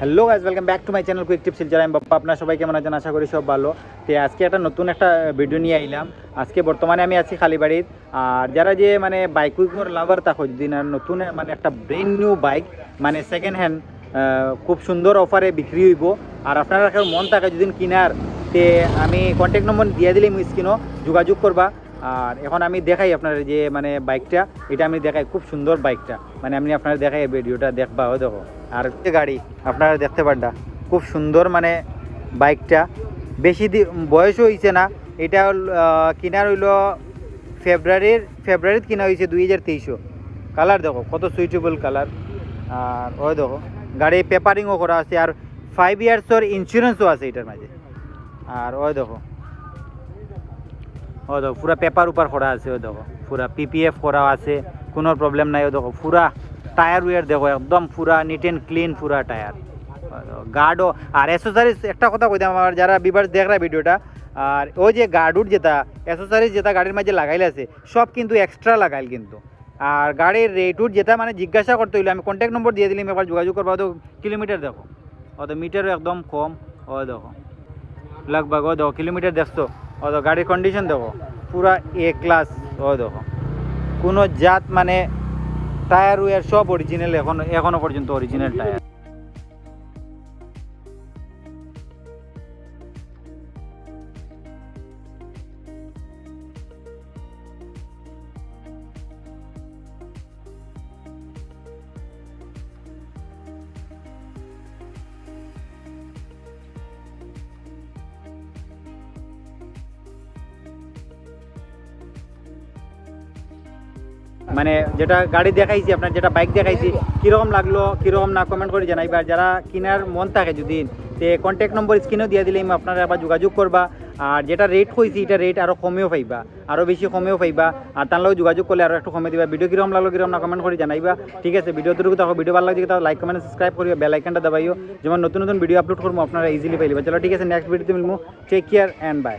Hello guys welcome back to my channel quick tips যারা আমি বাপ্পা আপনার সবাই কেমন আছেন? আশা করি সব ভালো। তো আজকে একটা নতুন একটা ভিডিও নিয়ে আইলাম। আজকে বর্তমানে আমি আছি খালিবাড়ির। আর যারা যে মানে বাইক উইকর লাভার তা দিন আর নতুন মানে একটা ব্রেন নিউ বাইক মানে সেকেন্ড হ্যান্ড খুব সুন্দর অফারে বিক্রি হইব। আর আপনারা মন থাকে যদি কিনার, তে আমি কন্ট্যাক্ট নম্বর দিয়ে দিলাম স্ক্রিনও যোগাযোগ করবা। আর এখন আমি দেখাই আপনার যে মানে বাইকটা। এটা আমি দেখাই, খুব সুন্দর বাইকটা। মানে আমি আপনার দেখাই ভিডিওটা, দেখবা দেখো। আর গাড়ি, আপনারা দেখতে পারডা খুব সুন্দর মানে বাইকটা। বেশি দি, বয়সও হয়েছে না। এটা কিনার হইল ফেব্রুয়ারির ফেব্রুয়ারিত কিনা হয়েছে দুই হাজার তেইশও। কালার দেখো, কত সুইটেবল কালার। আর ওই দেখো গাড়ি পেপারিংও করা আছে। আর ফাইভ ইয়ার্সর ইন্স্যুরেন্সও আছে এটার মাঝে। আর ওই দেখো ও দেখো পুরা পেপার উপার করা আছে ও দেখো। পুরা পিপিএফ করা আছে, কোনো প্রবলেম নাই ও দেখো। পুরা টায়ার উয়ার দেখো, একদম পুরা নিট অ্যান্ড ক্লিন পুরা টায়ার গার্ডও আর অ্যাসেসরিজ একটা কথা কইতাম আমার যারা বিবার দেখরা ভিডিওটা, আর ওই যে গার্ডুর যেটা অ্যাসেসরিজ যেটা গাড়ির মাঝে লাগাইলে আছে, সব কিন্তু এক্সট্রা লাগাইল কিন্তু। আর গাড়ির রেটুর যেটা মানে জিজ্ঞাসা করতে হইলে, আমি কন্ট্যাক্ট নম্বর দিয়ে দিলাম এবার যোগাযোগ করব তো কিলোমিটার দেখো। ও তো মিটারও একদম কম ও দেখো। লগভগ ও দেখো কিলোমিটার দেখছ। ও দেখো গাড়ির কন্ডিশন দেখো পুরা এ ক্লাস ও দেখো কোনো জাত মানে টায়ার উয়ার সব অরিজিনাল এখন এখনও পর্যন্ত অরিজিনাল টায়ার মানে যেটা গাড়ি দেখাইছি, আপনার যেটা বাইক দেখাইছি, কীরকম লাগল, কীরকম না কমেন্ট করে জানাইবা। যারা কিনার মন থাকে যদি, তে কন্ট্যাক্ট নম্বর স্ক্রিনেও দিয়ে দিলে আপনারা আবার যোগাযোগ করবা। আর যেটা রেট হয়েছি এটা রেট আরও কমেও পাইবা আরও বেশি কমেও পাইবা। আর তার লগে যোগাযোগ করলে আরও একটু কমে দিবা। ভিডিও কীরকম লাগল, কীরকম না কমেন্ট করে জানাইবা। ঠিক আছে ভিডিও তরুকু থাকো ভিডিও ভালো লাগছে তাহলে লাইক কমেন্ট সাবস্ক্রাইব করিও বেল আইকনটা দাবাইও। যেমন নতুন নতুন ভিডিও আপলোড করব, আপনারা ইজিলি পাইবা চলো, ঠিক আছে নেক্সট ভিডিওতে মিলবো। Take care and bye